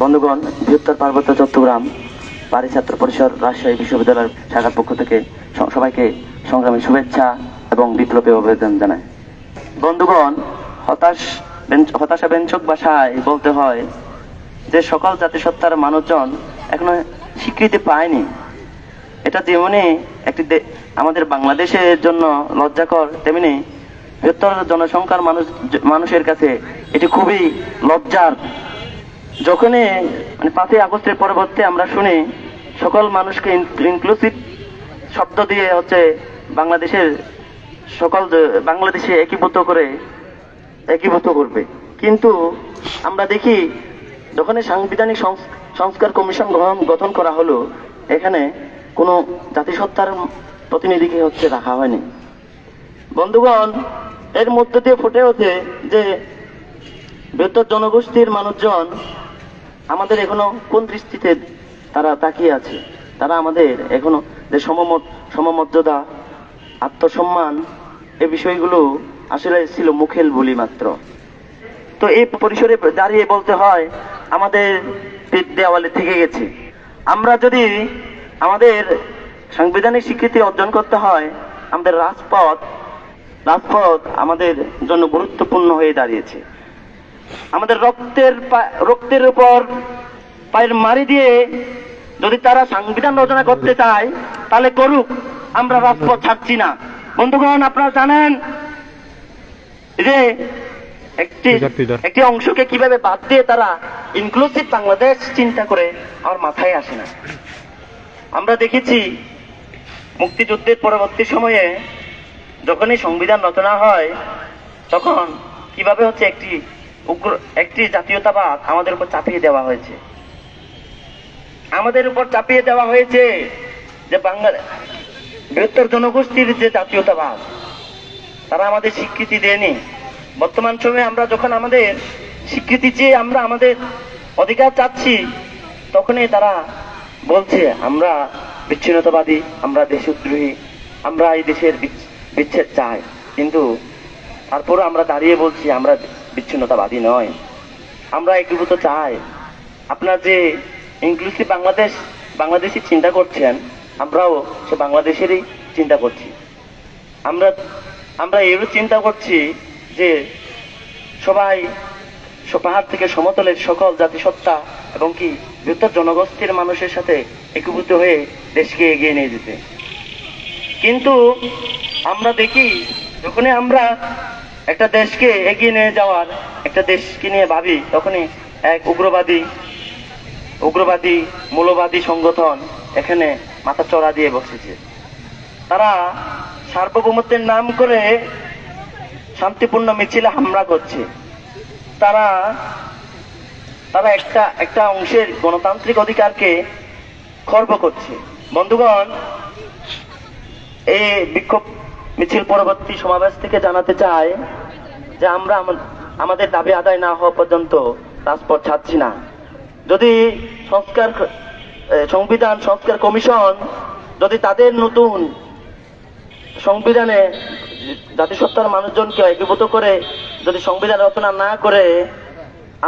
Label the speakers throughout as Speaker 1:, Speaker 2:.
Speaker 1: বন্ধুগণ, বৃহত্তর পার্বত্য চট্টগ্রাম বাড়ি ছাত্র পরিষদ রাজশাহী বিশ্ববিদ্যালয়ের শাখার পক্ষ থেকে সবাইকে সংগ্রামী শুভেচ্ছা এবং বিপ্লবী অভিবাদন জানায় বন্ধুগণ, হতাশ হতাশা ব্যঞ্জক ভাষায় বলতে হয় যে সকল জাতিসত্তার মানুষজন এখনও স্বীকৃতি পায়নি। এটা যেমনি একটি আমাদের বাংলাদেশের জন্য লজ্জাকর, তেমনি বৃহত্তর জনসংখ্যার মানুষ মানুষের কাছে এটি খুবই লজ্জার যখনই মানে পাঁচই আগস্টের পরবর্তী আমরা শুনি, সকল মানুষকে ইনক্লুসিভ শব্দ দিয়ে হচ্ছে বাংলাদেশের সকল বাংলাদেশে একীভূত করে, একীভূত করবে। কিন্তু আমরা দেখি, যখনই সাংবিধানিক সংস- সংস্কার কমিশন গঠন করা হলো, এখানে কোনো জাতিসত্তার প্রতিনিধিকে হচ্ছে রাখা হয়নি। বন্ধুগণ, এর মধ্যে দিয়ে ফুটে ওঠে যে বৃহত্তর জনগোষ্ঠীর মানুষজন আমাদের এখনও কোন দৃষ্টিতে তারা তাকিয়ে আছে? তারা আমাদের এখনও যে সমমত, সমমর্যাদা, আত্মসম্মান, এ বিষয়গুলো আসলে ছিল মুখেল বলি মাত্র। তো এই পরিসরে দাঁড়িয়ে বলতে হয়, আমাদের দেওয়ালে থেকে গেছে। আমরা যদি আমাদের সাংবিধানিক স্বীকৃতি অর্জন করতে হয়, আমাদের রাজপথ রাজপথ আমাদের জন্য গুরুত্বপূর্ণ হয়ে দাঁড়িয়েছে। আমাদের রক্তের রক্তের উপর পায়ের মারি দিয়ে যদি তারা সংবিধান রচনা করতে চায় তাহলে করুক আমরা রাজপথ ছাড়ছি না বন্ধুগণ আপনারা জানেন যে একটি. একটি অংশকে কীভাবে বাদ দিয়ে তারা ইনক্লুসিভ বাংলাদেশ চিন্তা করে আমার মাথায় আসে না আমরা দেখেছি মুক্তিযুদ্ধের পরবর্তী সময়ে যখনই সংবিধান রচনা হয় তখন কীভাবে হচ্ছে একটি উগ্র একটি জাতীয়তাবাদ আমাদের উপর চাপিয়ে দেওয়া হয়েছে। আমাদের উপর চাপিয়ে দেওয়া হয়েছে যে বাংলা বৃহত্তর জনগোষ্ঠীর যে জাতীয়তাবাদ, তারা আমাদের স্বীকৃতি দেয়নি। বর্তমান সময়ে আমরা যখন আমাদের স্বীকৃতি চেয়ে আমরা আমাদের অধিকার চাচ্ছি, তখনই তারা বলছে, আমরা বিচ্ছিন্নতাবাদী, আমরা দেশদ্রোহী, আমরা এই দেশের বিচ্ছেদ চাই। কিন্তু তারপরে আমরা দাঁড়িয়ে বলছি, আমরা বিচ্ছিন্নতাবাদী নয়। আমরা একীভূত চাই। আপনার যে ইনক্লুসিভ বাংলাদেশ, বাংলাদেশি চিন্তা করছেন, আমরাও সে বাংলাদেশেরই চিন্তা করছি। আমরা আমরা এরও চিন্তা করছি যে সবাই পাহাড় থেকে সমতলের সকল জাতিসত্তা এবং কি বৃহত্তর জনগোষ্ঠীর মানুষের সাথে একীভূত হয়ে দেশকে এগিয়ে নিয়ে যেতে। কিন্তু আমরা দেখি, যখনই আমরা একটা দেশকে এগিয়ে নিয়ে যাওয়ার, একটা দেশকে নিয়ে ভাবি তখনই এক উগ্রবাদী উগ্রবাদী, মৌলবাদী সংগঠন এখানে মাথা চড়া দিয়ে বসেছে। তারা সার্বভৌমত্বের নাম করে শান্তিপূর্ণ মিছিলে হামলা করছে। তারা তারা একটা একটা অংশের গণতান্ত্রিক অধিকারকে খর্ব করছে। বন্ধুগণ এই বিক্ষোভ মিছিল পরবর্তী সমাবেশ থেকে জানাতে চাই যে আমরা আমাদের দাবি আদায় না হওয়া পর্যন্ত রাজপথ ছাড়ছি না। যদি সংস্কার সংবিধান সংস্কার কমিশন যদি তাদের নতুন সংবিধানে জাতিসত্তার মানুষজনকে একীভূত করে যদি সংবিধান রচনা না করে,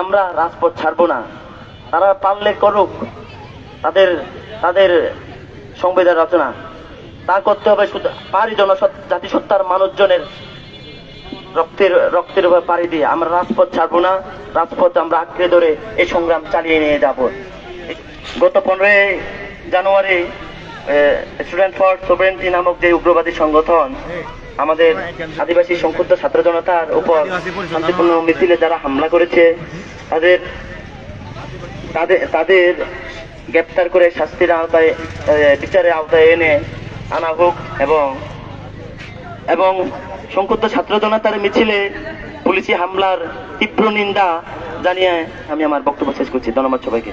Speaker 1: আমরা রাজপথ ছাড়বো না। তারা পারলে করুক তাদের তাদের সংবিধান রচনা। তা করতে হবে শুধু জনসৎ, জাতিসত্তার মানুষজনের রক্তের রক্তের উপর পাড়ি দিয়ে। আমরা রাজপথ ছাড়বো না, রাজপথ আমরা আঁকড়ে ধরে এই সংগ্রাম চালিয়ে নিয়ে যাব। গত পনেরোই জানুয়ারি স্টুডেন্ট ফর সোভরেন্টি নামক যে উগ্রবাদী সংগঠন, আমাদের আদিবাসী সংক্ষুব্ধ ছাত্র জনতার উপর শান্তিপূর্ণ মিছিলে যারা হামলা করেছে, তাদের তাদের তাদের গ্রেপ্তার করে শাস্তির আওতায় বিচারের আওতায় এনে আনা হোক এবং এবং সংক্ষুব্ধ ছাত্র জনতার মিছিলে পুলিশি হামলার তীব্র নিন্দা জানিয়ে আমি আমার বক্তব্য শেষ করছি। ধন্যবাদ সবাইকে।